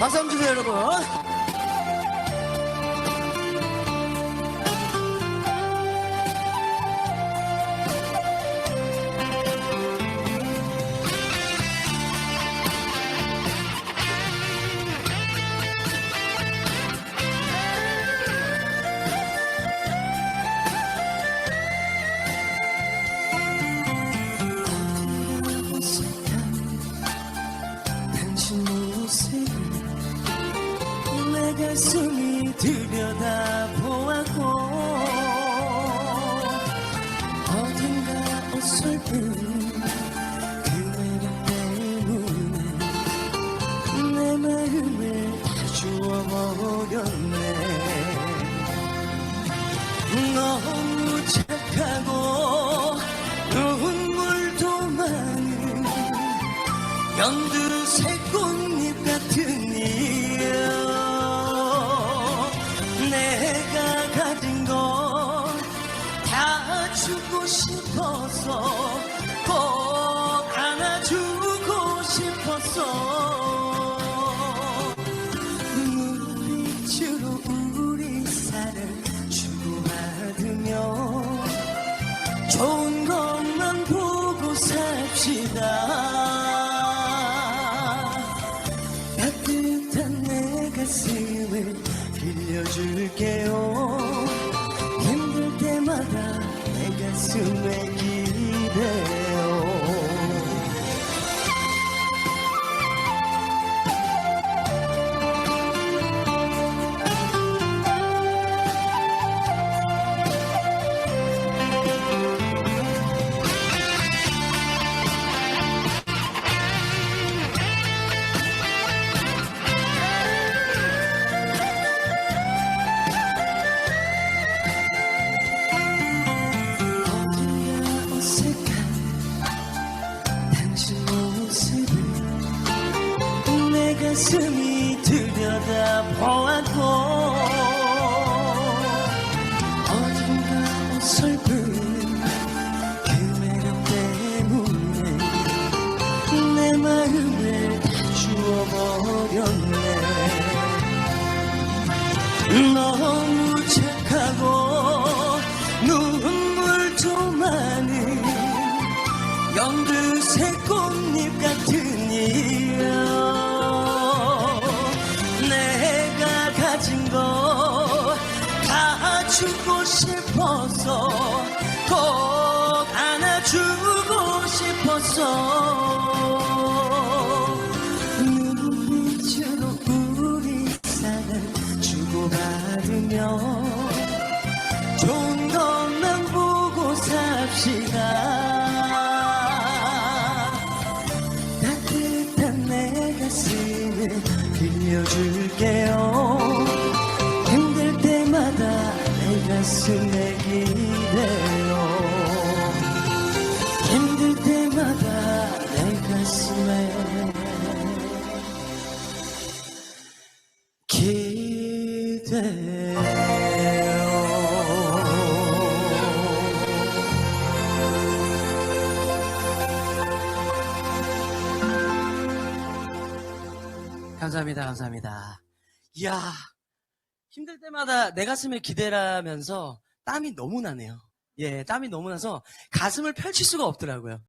박수 한번 주세요, 여러분. 가슴이 들여다보았고 어딘가 어설픈 그 매력 때문에 내 마음을 다 주워버렸네. 너무 착하고 눈물도 많은 연두색 꽃잎 같은 이 다 주고 싶어서 꼭 안아주고 싶었어 눈빛으로 우리 사랑 주고받으며 좋은 것만 보고 삽시다 가슴이 들여다 보았고 어딘가 어설픈 그 매력 때문에 내 마음을 다 주워버렸네. 너 주고 싶어서 꼭 안아주고 싶었어 눈빛으로 우리 사랑 주고받으며 좋은 것만 보고 삽시다 감사합니다, 감사합니다. 이야, 힘들 때마다 내 가슴에 기대라면서 땀이 너무 나네요. 예, 땀이 너무 나서 가슴을 펼칠 수가 없더라고요.